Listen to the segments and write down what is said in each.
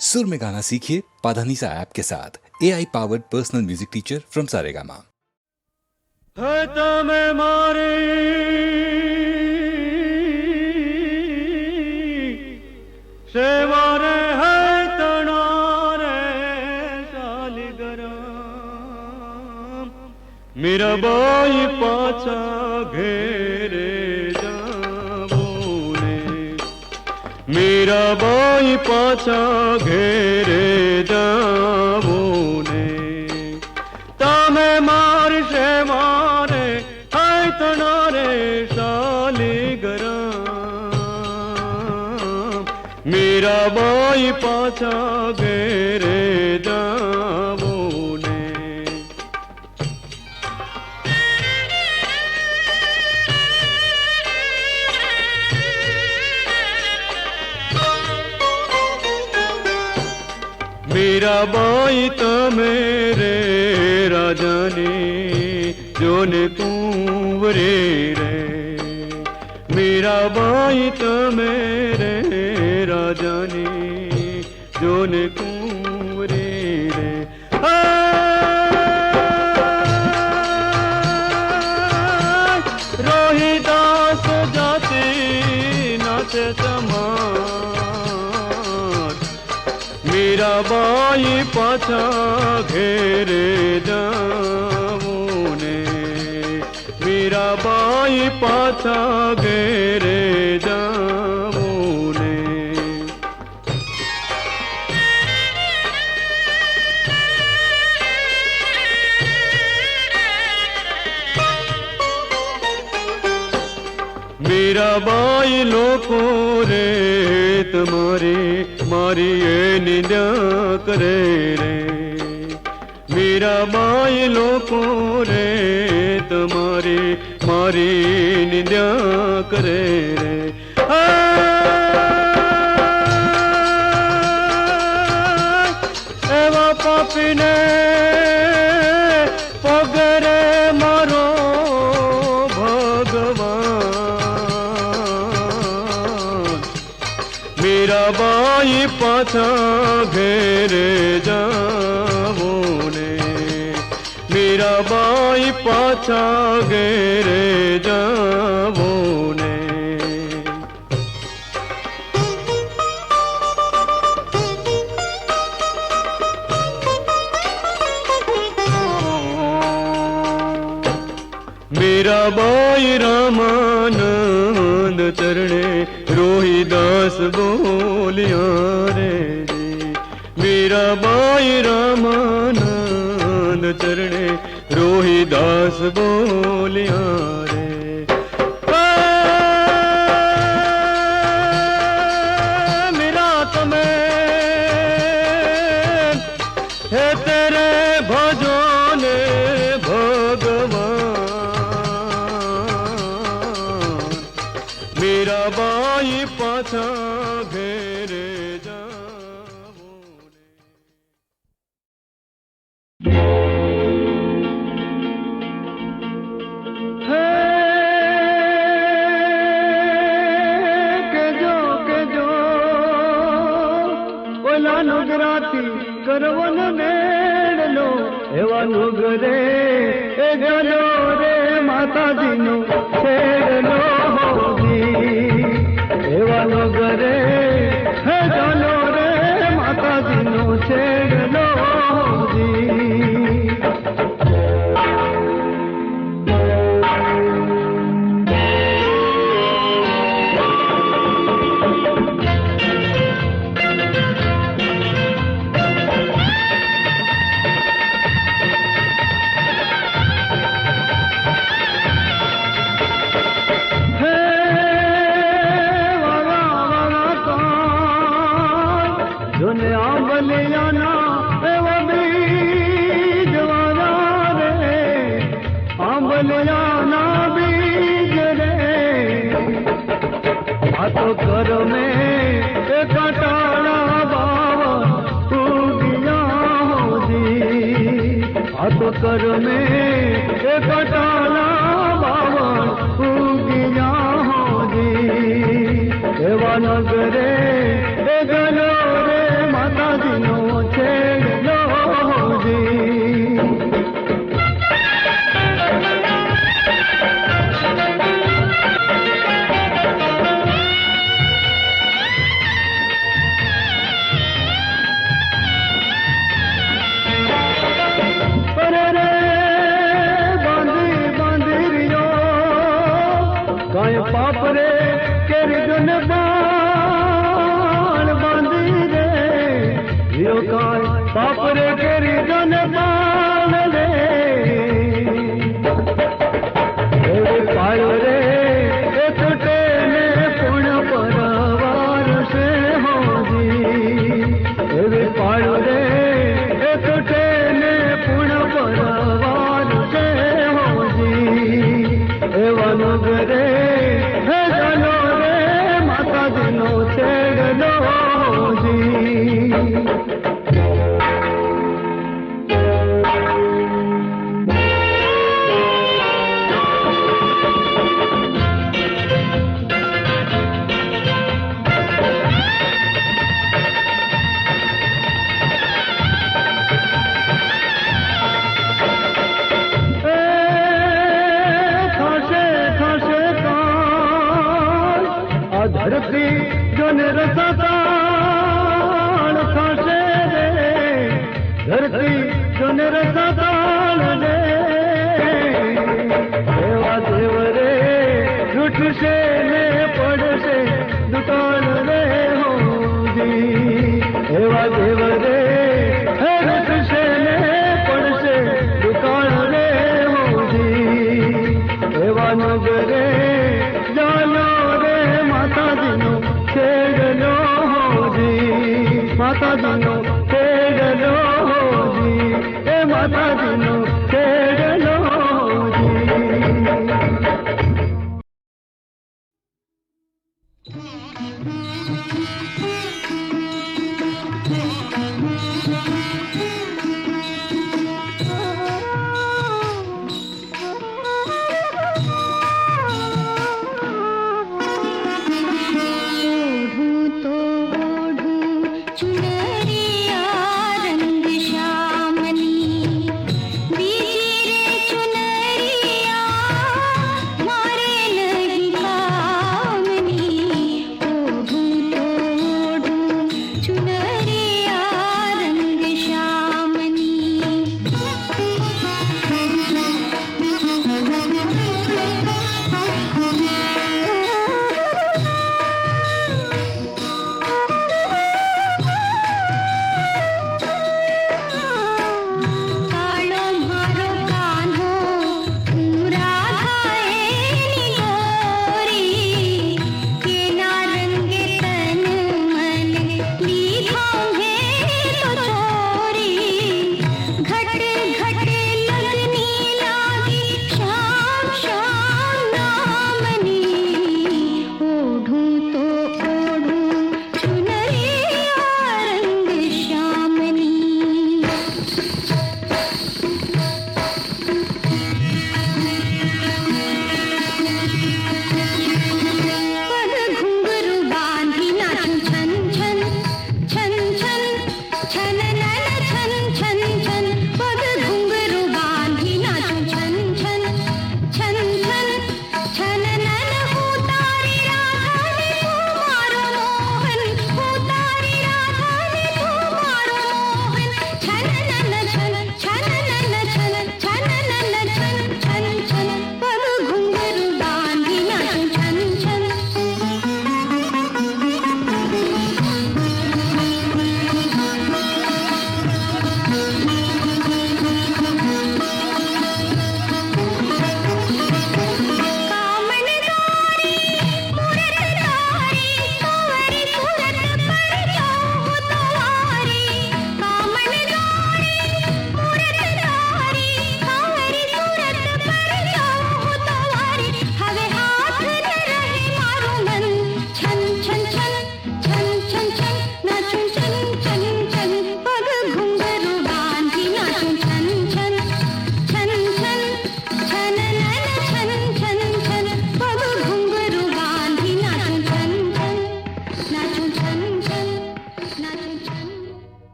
सुर में गाना सीखिए पाधानीसा ऐप के साथ। A I powered personal music teacher from Saregama सेवा मेरा बाई पाचा घेर। મીરાબાઈ પાછા ઘેરે જાવું ને તમે મારશે મારે, હાય તણારે શાલી ગરમ. મીરાબાઈ પાછા ઘેરે જાવું મીરાબાઈ તમે રે રાજાની જોને કુંવરે રે. મીરાબાઈ તમે રે રાજાની મીરાબાઈ પાછા ઘેરે જાવું ને મીરાબાઈ પાછા ઘેરે મીરાબાઈ લોકો રે તમારી મારી એ નિંદા કરે રે. મીરાબાઈ લોકો રે તમારી મારી નિંદા કરે રે. એવા પાપીને મીરાબાઈ પાછા ઘેરે જાવું ને મીરાબાઈ પાછા ઘેરે જાવું રોહિદાસ બોલ્યા રે મીરાબાઈ રામાનંદ ચરણે રોહિદાસ બોલ્યા দিনও সে કાન બલિયાના એવા બીજ વાવા રે બલિયાના બીજ રે. આ તો કર મે કટાળા બાવા ઉગિયા હોજી. આ તો કર મે કટાળા બાવા ઉગિયા હોજી. એવા નગરે ઝડપી જોને રસાતાળ થશે રે ધરતી જોને રસાતાળ રે દેવા દેવ રે છૂટશે ને પડશે. பதினோ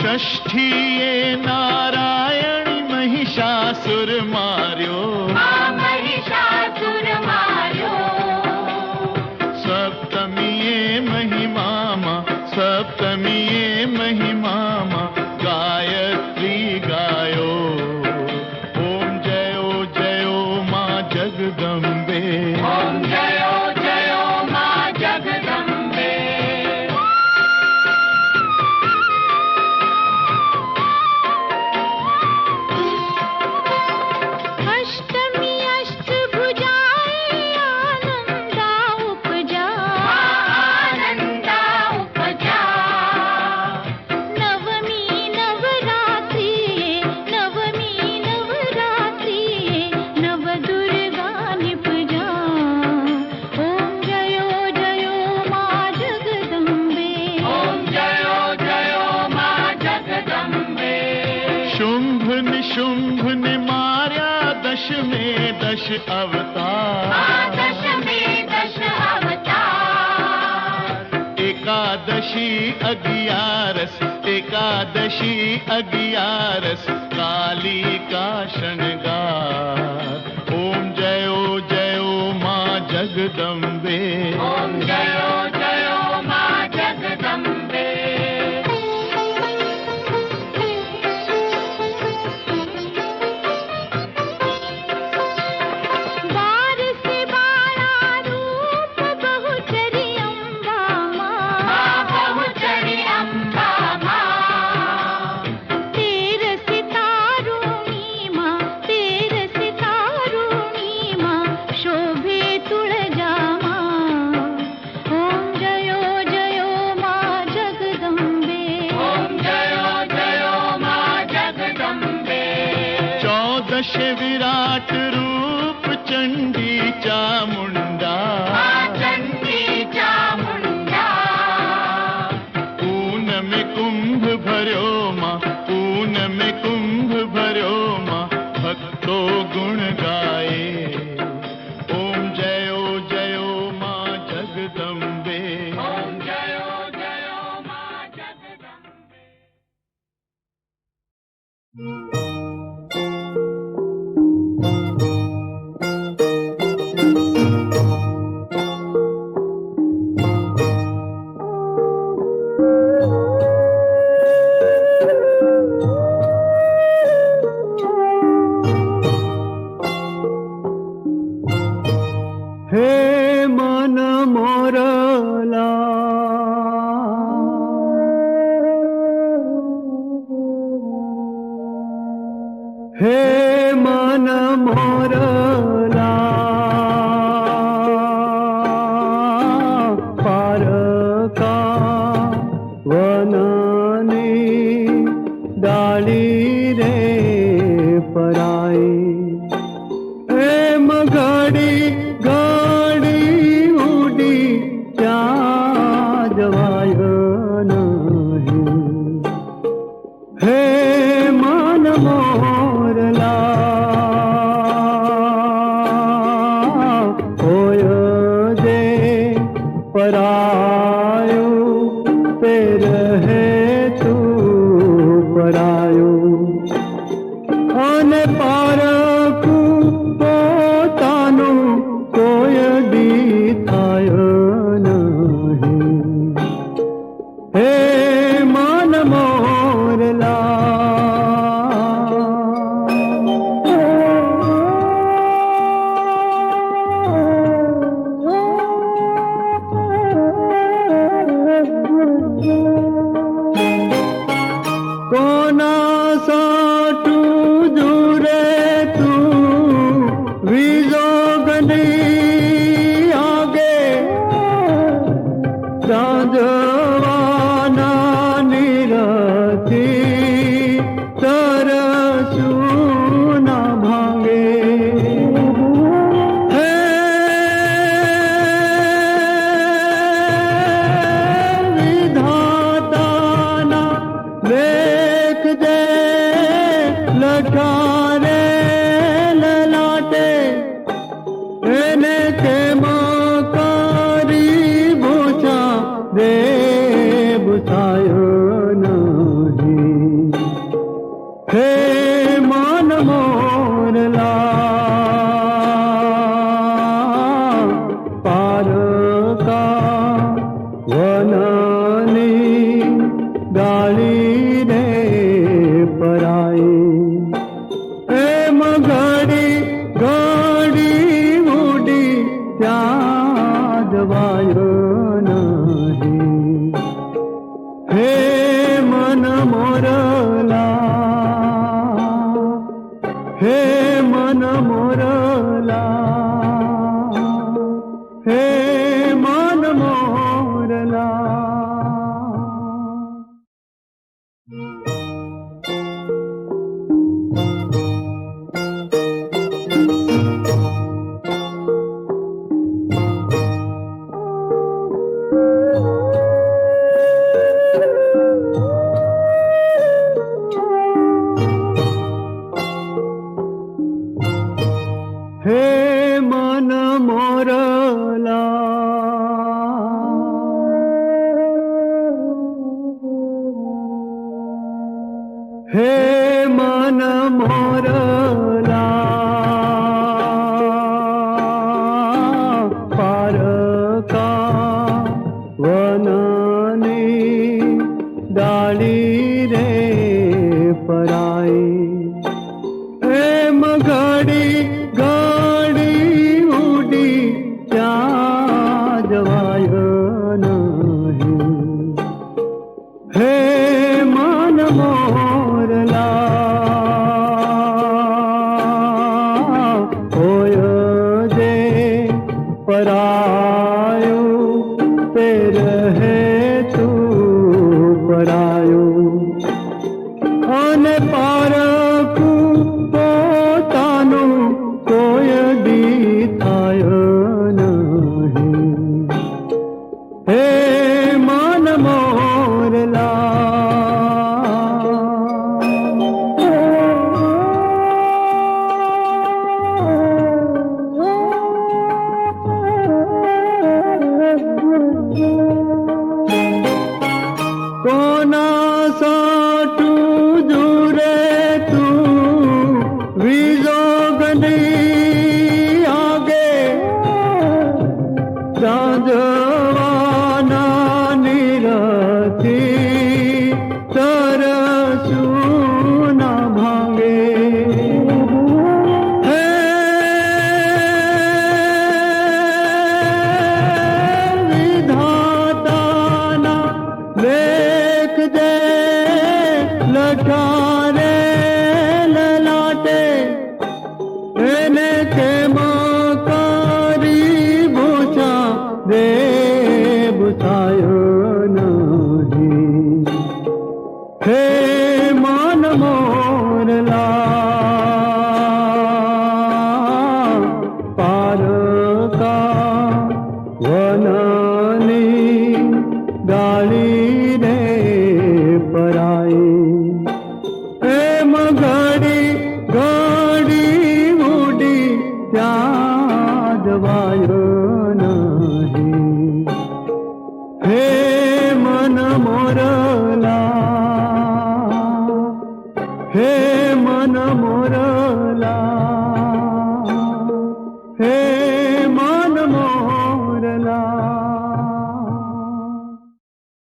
ષષ્ઠીએ નારાયણ મહિષાસુર માર્યો किया रस काली का शनगार Şevir थे